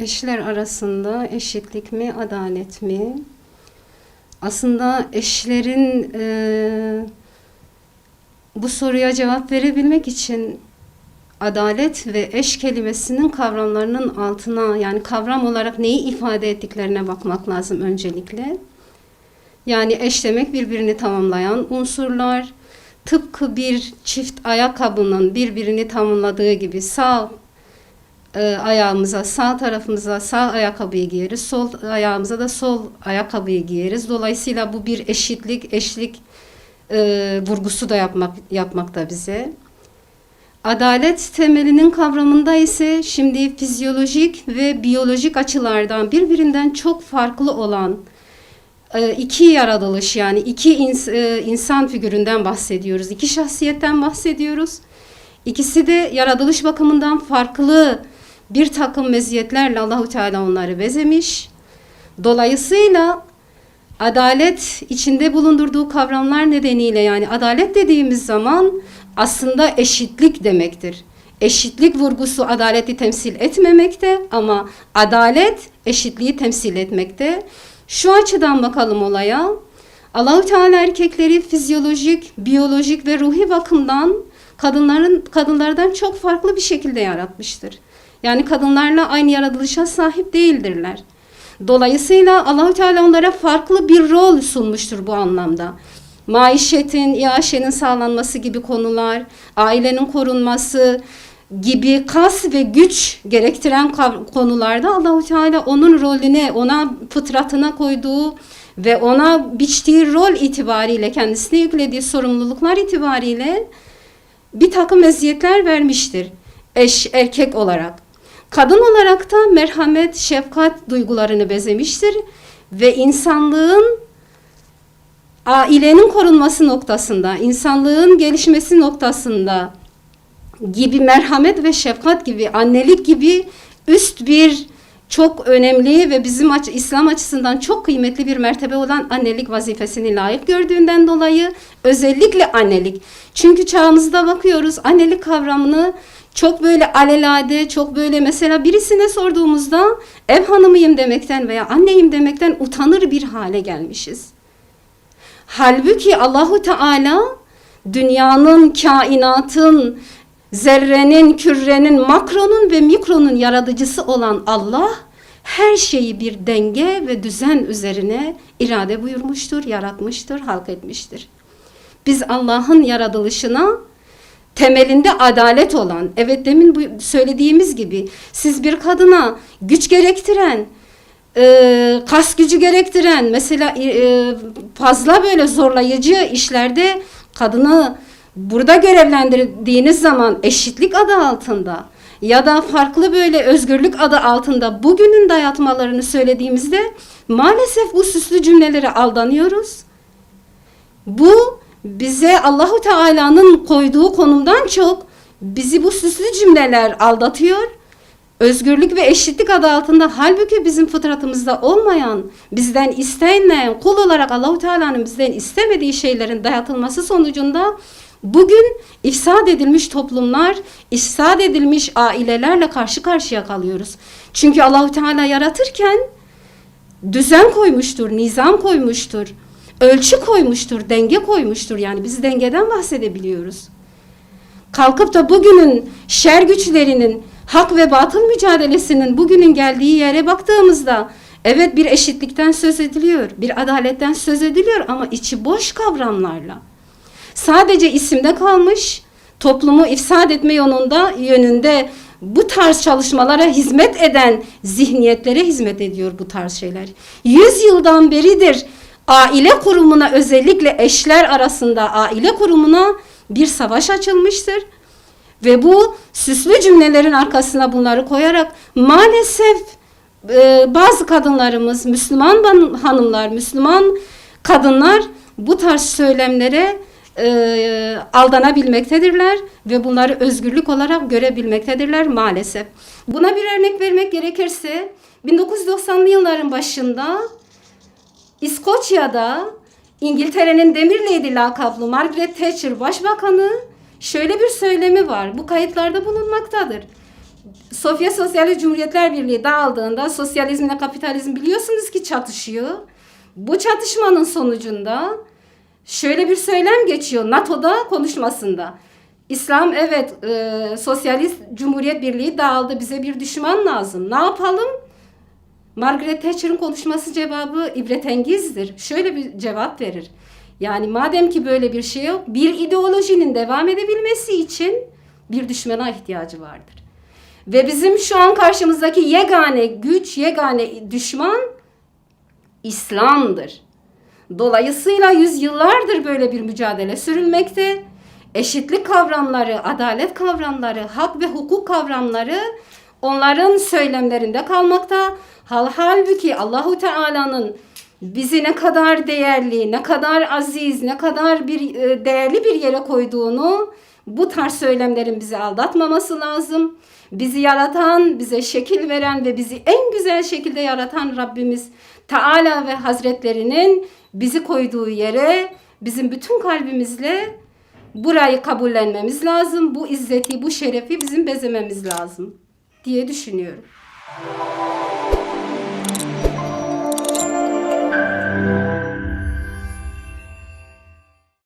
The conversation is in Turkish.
Eşler arasında eşitlik mi, adalet mi? Aslında eşlerin eee, bu soruya cevap verebilmek için adalet ve eş kelimesinin kavramlarının altına yani kavram olarak neyi ifade ettiklerine bakmak lazım öncelikle. Yani eş demek birbirini tamamlayan unsurlar. Tıpkı bir çift ayakkabının birbirini tamamladığı gibi sağ e, ayağımıza, sağ tarafımıza sağ ayakkabıyı giyeriz, sol ayağımıza da sol ayakkabıyı giyeriz. Dolayısıyla bu bir eşitlik, eşlik e, vurgusu da yapmak yapmakta bize. Adalet temelinin kavramında ise şimdi fizyolojik ve biyolojik açılardan birbirinden çok farklı olan e, iki yaratılış yani iki ins- e, insan figüründen bahsediyoruz. iki şahsiyetten bahsediyoruz. İkisi de yaratılış bakımından farklı bir takım meziyetlerle Allahu Teala onları bezemiş. Dolayısıyla adalet içinde bulundurduğu kavramlar nedeniyle yani adalet dediğimiz zaman aslında eşitlik demektir. Eşitlik vurgusu adaleti temsil etmemekte ama adalet eşitliği temsil etmekte. Şu açıdan bakalım olaya. Allahu Teala erkekleri fizyolojik, biyolojik ve ruhi bakımdan kadınların kadınlardan çok farklı bir şekilde yaratmıştır. Yani kadınlarla aynı yaratılışa sahip değildirler. Dolayısıyla Allahu Teala onlara farklı bir rol sunmuştur bu anlamda. Maişetin, iaşenin sağlanması gibi konular, ailenin korunması gibi kas ve güç gerektiren konularda Allahu Teala onun rolüne, ona fıtratına koyduğu ve ona biçtiği rol itibariyle kendisine yüklediği sorumluluklar itibariyle bir takım meziyetler vermiştir eş erkek olarak. Kadın olarak da merhamet, şefkat duygularını bezemiştir ve insanlığın ailenin korunması noktasında, insanlığın gelişmesi noktasında gibi merhamet ve şefkat gibi, annelik gibi üst bir çok önemli ve bizim aç- İslam açısından çok kıymetli bir mertebe olan annelik vazifesini layık gördüğünden dolayı özellikle annelik. Çünkü çağımızda bakıyoruz annelik kavramını çok böyle alelade, çok böyle mesela birisine sorduğumuzda ev hanımıyım demekten veya anneyim demekten utanır bir hale gelmişiz. Halbuki Allahu Teala dünyanın, kainatın, zerrenin, kürenin, makronun ve mikronun yaratıcısı olan Allah her şeyi bir denge ve düzen üzerine irade buyurmuştur, yaratmıştır, halk etmiştir. Biz Allah'ın yaratılışına temelinde adalet olan, evet demin bu söylediğimiz gibi siz bir kadına güç gerektiren, e, kas gücü gerektiren, mesela e, fazla böyle zorlayıcı işlerde kadını burada görevlendirdiğiniz zaman eşitlik adı altında ya da farklı böyle özgürlük adı altında bugünün dayatmalarını söylediğimizde maalesef bu süslü cümlelere aldanıyoruz. Bu bize Allahu Teala'nın koyduğu konumdan çok bizi bu süslü cümleler aldatıyor. Özgürlük ve eşitlik adı altında halbuki bizim fıtratımızda olmayan, bizden istenmeyen, kul olarak Allahu Teala'nın bizden istemediği şeylerin dayatılması sonucunda bugün ifsad edilmiş toplumlar, ifsad edilmiş ailelerle karşı karşıya kalıyoruz. Çünkü Allahu Teala yaratırken düzen koymuştur, nizam koymuştur, ölçü koymuştur, denge koymuştur. Yani biz dengeden bahsedebiliyoruz. Kalkıp da bugünün şer güçlerinin, hak ve batıl mücadelesinin bugünün geldiği yere baktığımızda evet bir eşitlikten söz ediliyor, bir adaletten söz ediliyor ama içi boş kavramlarla. Sadece isimde kalmış, toplumu ifsad etme yolunda yönünde bu tarz çalışmalara hizmet eden zihniyetlere hizmet ediyor bu tarz şeyler. Yüz yıldan beridir aile kurumuna özellikle eşler arasında aile kurumuna bir savaş açılmıştır. Ve bu süslü cümlelerin arkasına bunları koyarak maalesef e, bazı kadınlarımız, Müslüman hanımlar, Müslüman kadınlar bu tarz söylemlere e, aldanabilmektedirler ve bunları özgürlük olarak görebilmektedirler maalesef. Buna bir örnek vermek gerekirse 1990'lı yılların başında İskoçya'da İngiltere'nin Demirlady lakaplı Margaret Thatcher Başbakanı şöyle bir söylemi var. Bu kayıtlarda bulunmaktadır. Sovyet Sosyalist Cumhuriyetler Birliği dağıldığında sosyalizmle kapitalizm biliyorsunuz ki çatışıyor. Bu çatışmanın sonucunda şöyle bir söylem geçiyor NATO'da konuşmasında. İslam evet e, Sosyalist Cumhuriyet Birliği dağıldı bize bir düşman lazım. Ne yapalım? Margaret Thatcher'ın konuşması cevabı ibretengizdir. Şöyle bir cevap verir. Yani madem ki böyle bir şey yok, bir ideolojinin devam edebilmesi için bir düşmana ihtiyacı vardır. Ve bizim şu an karşımızdaki yegane güç, yegane düşman İslam'dır. Dolayısıyla yüzyıllardır böyle bir mücadele sürülmekte. Eşitlik kavramları, adalet kavramları, hak ve hukuk kavramları onların söylemlerinde kalmakta. Hal halbuki Allahu Teala'nın bizi ne kadar değerli, ne kadar aziz, ne kadar bir e, değerli bir yere koyduğunu bu tarz söylemlerin bizi aldatmaması lazım. Bizi yaratan, bize şekil veren ve bizi en güzel şekilde yaratan Rabbimiz Teala ve Hazretlerinin bizi koyduğu yere bizim bütün kalbimizle burayı kabullenmemiz lazım. Bu izzeti, bu şerefi bizim bezememiz lazım diye düşünüyorum.